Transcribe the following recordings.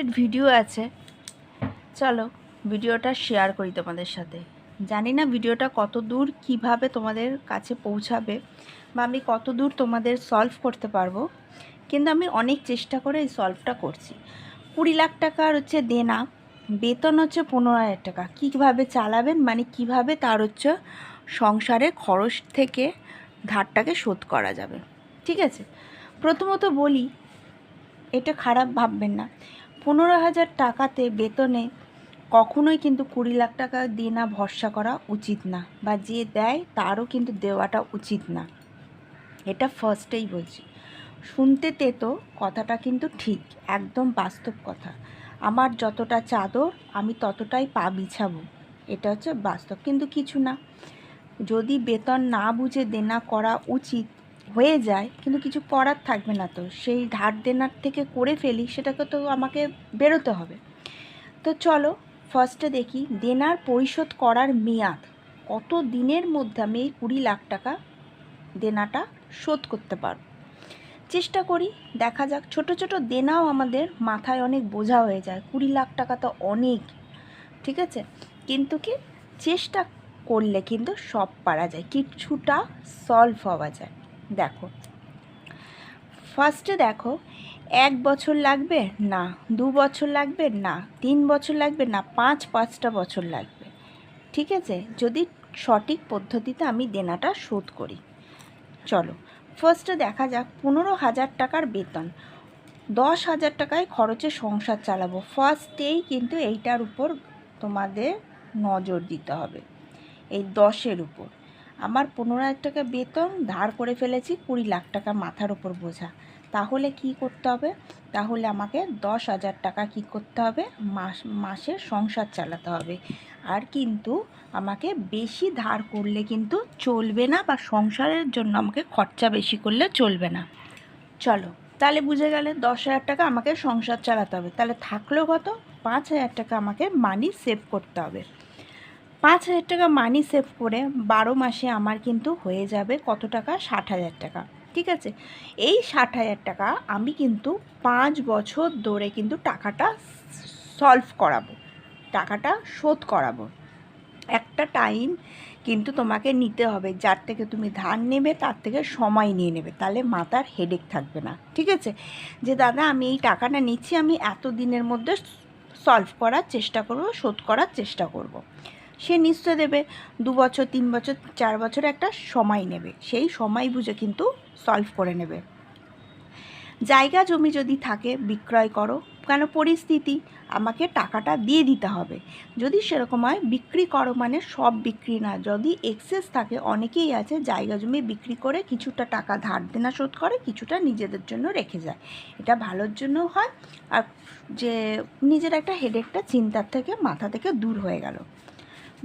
Related video আছে। চলো, ভিডিওটা শেয়ার করি তোমাদের সাথে। জানি না ভিডিওটা কত দূর, কীভাবে তোমাদের কাছে পৌঁছাবে বা আমি কত দূর তোমাদের সলভ করতে পারব। কিন্তু আমি অনেক চেষ্টা করে এই সলভটা করছি। কুড়ি লাখ টাকার হচ্ছে দেনা, বেতন হচ্ছে পনেরো হাজার টাকা। কীভাবে চালাবেন? মানে কীভাবে তার হচ্ছে সংসারে খরচ থেকে ধারটাকে শোধ করা যাবে? ঠিক আছে? প্রথমত বলি, এটা খারাপ ভাববেন না। পনেরো হাজার টাকাতে বেতনে কখনোই কিন্তু কুড়ি লাখ টাকা দিয়ে না ভরসা করা উচিত না, বা যে দেয় তারও কিন্তু দেওয়াটা উচিত না। এটা ফার্স্টেই বলছি। শুনতে তেতো কথাটা কিন্তু ঠিক, একদম বাস্তব কথা। আমার যতটা চাদর, আমি ততটাই পা বিছাবো, এটা হচ্ছে বাস্তব। কিন্তু কিছু না, যদি বেতন না বুঝে দেনা করা উচিত হয়ে যায়, কিন্তু কিছু করার থাকবে না তো। সেই ধার দেনার থেকে করে ফেলি, সেটাকে তো আমাকে বেরোতে হবে। তো চলো ফার্স্টে দেখি, দেনার পরিশোধ করার মেয়াদ। কত দিনের মধ্যে আমি এই কুড়ি লাখ টাকা দেনাটা শোধ করতে পারব? চেষ্টা করি, দেখা যাক। ছোট ছোট দেনাও আমাদের মাথায় অনেক বোঝা হয়ে যায়। কুড়ি লাখ টাকা তো অনেক, ঠিক আছে? কিন্তু কি, চেষ্টা করলে কিন্তু সব পারা যায়। কিছুটা সলভ হওয়া যায়। দেখো। ফার্স্টে দেখো, এক বছর লাগবে? না। দু বছর লাগবে? না। তিন বছর লাগবে? না। পাঁচ, পাঁচটা বছর লাগবে। ঠিক আছে? যদি সঠিক পদ্ধতিতে আমি দেনাটা শোধ করি। চলো। ফার্স্টে দেখা যাক, পনেরো হাজার টাকার বেতন। দশ হাজার টাকায় খরচে সংসার চালাবো। ফার্স্টেই কিন্তু এইটার উপর তোমাদের নজর দিতে হবে। এই দশের উপর। আমার পনেরো হাজার টাকা বেতন ধার করে ফেলেছি কুড়ি লাখ টাকা মাথার উপর বোঝা। তাহলে কি করতে হবে? তাহলে আমাকে দশ হাজার টাকা কি করতে হবে? মাস মাসে সংসার চালাতে হবে। আর কিন্তু আমাকে বেশি ধার করলে কিন্তু চলবে না বা সংসারের জন্য আমাকে খরচা বেশি করলে চলবে না। চলো, তাহলে বুঝে গেলে দশ হাজার টাকা আমাকে সংসার চালাতে হবে। তাহলে থাকলেও কত? পাঁচ হাজার টাকা আমাকে মানি সেভ করতে হবে। পাঁচ হাজার টাকা মানি সেভ করে বারো মাসে আমার কিন্তু হয়ে যাবে কত টাকা? ষাট হাজার টাকা। ঠিক আছে? এই ষাট হাজার টাকা আমি কিন্তু পাঁচ বছর ধরে কিন্তু টাকাটা সলভ করাবো। টাকাটা শোধ করাবো। একটা টাইম কিন্তু তোমাকে নিতে হবে। যার থেকে তুমি ধার নেবে, তার থেকে সময় নিয়ে নেবে। তাহলে মাথার হেডেক থাকবে না। ঠিক আছে? যে দাদা, আমি এই টাকাটা নিচ্ছি, আমি এত দিনের মধ্যে সলভ করার চেষ্টা করব, শোধ করার চেষ্টা করব। সে নিশ্চয় দেবে। দু বছর, তিন বছর, চার বছর একটা সময় নেবে। সেই সময় বুঝে কিন্তু সলভ করে নেবে। জায়গা জমি যদি থাকে, বিক্রয় করো। কেন? পরিস্থিতি। আমাকে টাকাটা দিয়ে দিতে হবে। যদি সেরকম হয়, বিক্রি করো মানে সব বিক্রি না। যদি এক্সেস থাকে, অনেকেই আছে জায়গা জমি বিক্রি করে কিছুটা টাকা ধার দেনা শোধ করে, কিছুটা নিজেদের জন্য রেখে যায়। এটা ভালোর জন্য হয়। আর যে নিজের একটা হেডেকটা চিন্তার থেকে, মাথা থেকে দূর হয়ে গেল।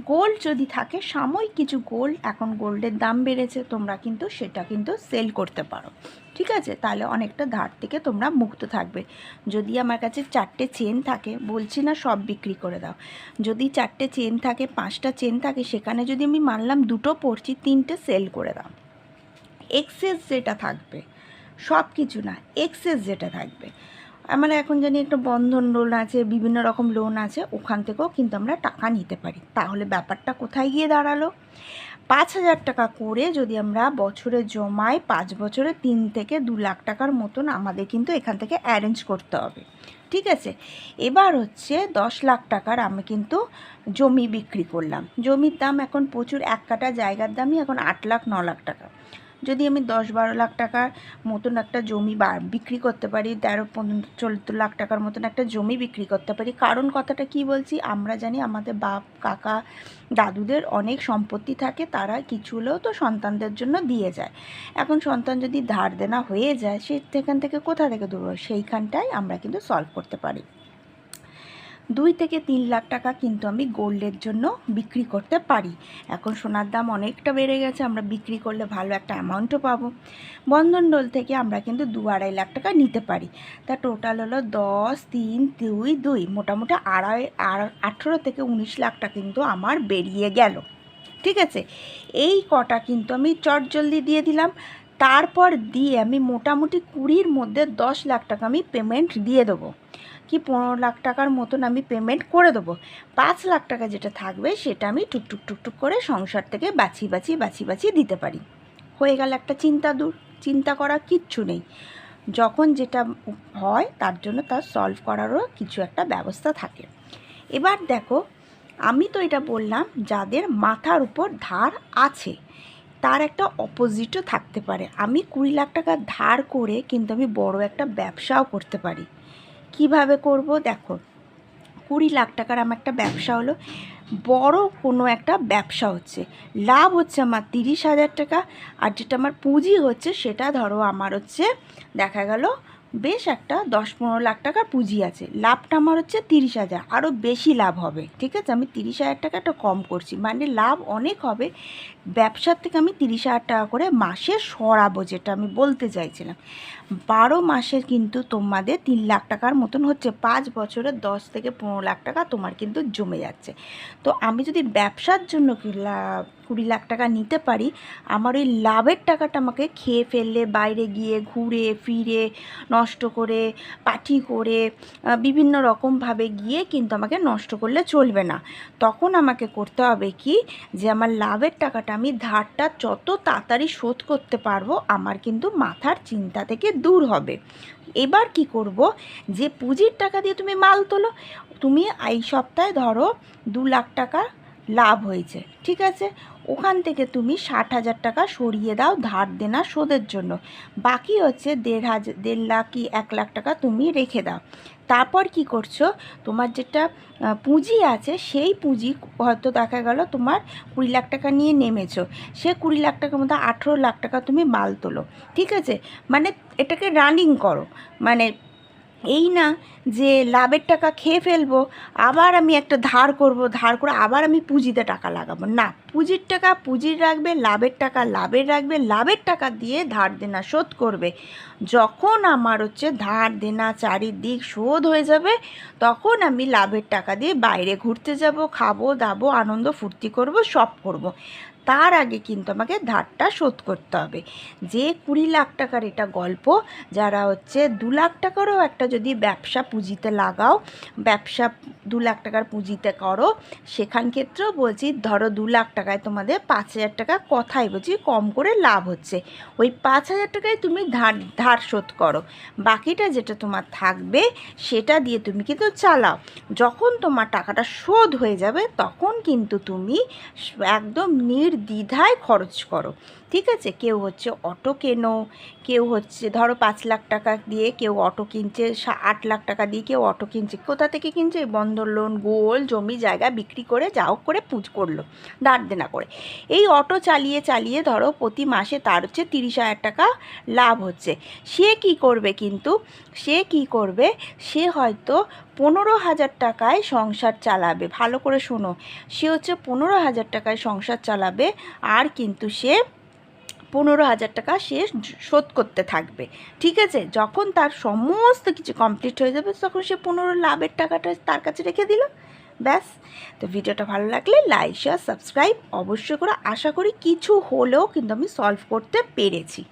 গোল্ড যদি থাকে, সাময়িক কিছু গোল্ড, এখন গোল্ডের দাম বেড়েছে, তোমরা কিন্তু সেটা কিন্তু সেল করতে পারো। ঠিক আছে? তাহলে অনেকটা ধার থেকে তোমরা মুক্ত থাকবে। যদি আমার কাছে চারটে চেন থাকে, বলছি না সব বিক্রি করে দাও। যদি চারটে চেন থাকে, পাঁচটা চেন থাকে, সেখানে যদি আমি মানলাম দুটো পড়ছি, তিনটে সেল করে দাও। এক্সেস যেটা থাকবে সব কিছু না, এক্সেস যেটা থাকবে। আমরা এখন জানি একটা বন্ধন লোন আছে, বিভিন্ন রকম লোন আছে, ওখান থেকেও কিন্তু আমরা টাকা নিতে পারি। তাহলে ব্যাপারটা কোথায় গিয়ে দাঁড়াল? পাঁচ হাজার টাকা করে যদি আমরা বছরে জমাই পাঁচ বছরে তিন থেকে দু লাখ টাকার মতন আমাদের কিন্তু এখান থেকে অ্যারেঞ্জ করতে হবে। ঠিক আছে? এবার হচ্ছে দশ লাখ টাকার আমি কিন্তু জমি বিক্রি করলাম। জমির দাম এখন প্রচুর, এক কাটা জায়গার দামই এখন আট লাখ, ন লাখ টাকা। যদি আমি দশ বারো লাখ টাকার মতন একটা জমি বিক্রি করতে পারি, তেরো, পনেরো, চোদ্দ লাখ টাকার মতন একটা জমি বিক্রি করতে পারি, কারণ কথাটা কি বলছি? আমরা জানি আমাদের বাপ, কাকা, দাদুদের অনেক সম্পত্তি থাকে, তারা কিছু হলেও তো সন্তানদের জন্য দিয়ে যায়। এখন সন্তান যদি ধার দেনা হয়ে যায়, সে সেখান থেকে কোথা থেকে দূর সেইখানটাই আমরা কিন্তু সলভ করতে পারি। দুই থেকে তিন লাখ টাকা কিন্তু আমি গোল্ডের জন্য বিক্রি করতে পারি। এখন সোনার দাম অনেকটা বেড়ে গেছে, আমরা বিক্রি করলে ভালো একটা অ্যামাউন্টও পাবো। বন্ধন ডোল থেকে আমরা কিন্তু দু আড়াই লাখ টাকা নিতে পারি। তা টোটাল হলো দশ, তিন, দুই দুই, মোটামুটি আড়াই আঠেরো থেকে উনিশ লাখ টাকা কিন্তু আমার বেরিয়ে গেল। ঠিক আছে? এই কটা কিন্তু আমি চট জলদি দিয়ে দিলাম। তারপর দিয়ে আমি মোটামুটি কুড়ির মধ্যে দশ লাখ টাকা আমি পেমেন্ট দিয়ে দেবো। কি পনেরো লাখ টাকার মতন আমি পেমেন্ট করে দেবো? পাঁচ লাখ টাকা যেটা থাকবে সেটা আমি টুকটুক টুকটুক করে সংসার থেকে বাঁচিয়ে বাঁচিয়ে বাঁচিয়ে বাঁচিয়ে দিতে পারি। হয়ে গেল একটা চিন্তা দূর, চিন্তা করা কিচ্ছু নেই। যখন যেটা হয় তার জন্য তার সলভ করারও কিছু একটা ব্যবস্থা থাকে। এবার দেখো, আমি তো এটা বললাম যাদের মাথার উপর ধার আছে, তার একটা অপোজিটও থাকতে পারে। আমি কুড়ি লাখ টাকা ধার করে কিন্তু আমি বড় একটা ব্যবসাও করতে পারি। কীভাবে করব? দেখো, কুড়ি লাখ টাকার আমার একটা ব্যবসা হলো। বড় কোনো একটা ব্যবসা হচ্ছে। লাভ হচ্ছে আমার তিরিশ হাজার টাকা আর যেটা আমার পুঁজি হচ্ছে সেটা ধরো আমার হচ্ছে, দেখা গেল বেশ একটা দশ পনেরো লাখ টাকার পুঁজি আছে। লাভটা আমার হচ্ছে তিরিশ হাজার। আরও বেশি লাভ হবে। ঠিক আছে? আমি তিরিশ হাজার টাকাটা কম করছি। মানে লাভ অনেক হবে। ব্যবসার থেকে আমি তিরিশ হাজার টাকা করে মাসে সরাবো যেটা আমি বলতে চাইছিলাম। বারো মাসের কিন্তু তোমাদের তিন লাখ টাকার মতন হচ্ছে। পাঁচ বছরে দশ থেকে পনেরো লাখ টাকা তোমার কিন্তু জমে যাচ্ছে। তো আমি যদি ব্যবসার জন্য কি লা- কুড়ি লাখ টাকা নিতে পারি, আমার ওই লাভের টাকাটা আমাকে খেয়ে ফেললে, বাইরে গিয়ে ঘুরে, ফিরে, নষ্ট করে, পাঠি করে বিভিন্ন রকমভাবে গিয়ে কিন্তু আমাকে নষ্ট করলে চলবে না। তখন আমাকে করতে হবে কি, যে আমার লাভের টাকাটা আমি ধারটা যত তাড়াতাড়ি শোধ করতে পারব, আমার কিন্তু মাথার চিন্তা থেকে দূর হবে। এবার কি করব, যে পুঁজির টাকা দিয়ে তুমি মাল তোলো, তুমি এই সপ্তাহে ধরো দু লাখ টাকা লাভ হয়েছে, ঠিক আছে? ওখান থেকে তুমি ষাট হাজার টাকা সরিয়ে দাও, ধার দেনা শোধের জন্য। বাকি হচ্ছে দেড় হাজার দেড় লাখ কি এক লাখ টাকা তুমি রেখে দাও। তারপর কি করছ? তোমার যেটা পুঁজি আছে, সেই পুঁজি হয়তো দেখা গেল তোমার কুড়ি লাখ টাকা নিয়ে নেমেছো। সে কুড়ি লাখ টাকার মধ্যে আঠেরো লাখ টাকা তুমি মাল তোলো, ঠিক আছে? মানে এটাকে রানিং করো। মানে এই না যে লাভের টাকা খেয়ে ফেলব, আবার আমি একটা ধার করব, ধার করে আবার আমি পুঁজিতে টাকা লাগাবো না, পুঁজির টাকা পুঁজির রাখবে, লাভের টাকা লাভের রাখবে, লাভের টাকা দিয়ে ধার দেনা শোধ করবে যখন আমার হচ্ছে ধার দেনা চারিদিক শোধ হয়ে যাবে, তখন আমি লাভের টাকা দিয়ে বাইরে ঘুরতে যাব, খাব, দাবো, আনন্দ ফুর্তি করব, সব করব। তার আগে কিন্তু আমাকে ধারটা শোধ করতে হবে। যে কুড়ি লাখ টাকার এটা গল্প, যারা হচ্ছে দু লাখ টাকারও একটা যদি ব্যবসা পুঁজিতে লাগাও, ব্যবসা দু লাখ টাকার পুঁজিতে করো, সেখান ক্ষেত্রেও বলছি ধরো দু লাখ টাকায় তোমাদের পাঁচ হাজার টাকা কথাই বলছি, কম করে লাভ হচ্ছে। ওই পাঁচ হাজার টাকায় তুমি ধার ধার শোধ করো। বাকিটা যেটা তোমার থাকবে, সেটা দিয়ে তুমি কিন্তু চালাও। যখন তোমার টাকাটা শোধ হয়ে যাবে, তখন কিন্তু তুমি একদম নির্দ্বিধায় খরচ করো, ঠিক আছে? কেউ হচ্ছে অটো কেনো, কেউ হচ্ছে ধরো পাঁচ লাখ টাকা দিয়ে কেউ অটো কিনছে আট লাখ টাকা দিয়ে কেউ অটো কিনছে, কোথা থেকে কিনছে? বন্ধন লোন, গোল জমি জায়গা বিক্রি করে যা হোক করে পুজ করল, দাঁড় দেনা করে। এই অটো চালিয়ে চালিয়ে ধরো প্রতি মাসে তার হচ্ছে তিরিশ হাজার টাকা লাভ হচ্ছে। সে কি করবে কিন্তু? সে কি করবে? সে হয়তো পনেরো হাজার টাকায় সংসার চালাবে। ভালো করে শোনো, সে হচ্ছে পনেরো হাজার টাকায় সংসার চালাবে আর কিন্তু সে পনেরো হাজার টাকা সে শোধ করতে থাকবে। ঠিক আছে? যখন তার সমস্ত কিছু কমপ্লিট হয়ে যাবে, তখন সে পনেরো লাভের টাকাটা তার কাছে রেখে দিল। ব্যাস। তো ভিডিওটা ভালো লাগলে লাইক শেয়ার সাবস্ক্রাইব অবশ্যই করে। আশা করি কিছু হলেও কিন্তু আমি সলভ করতে পেরেছি।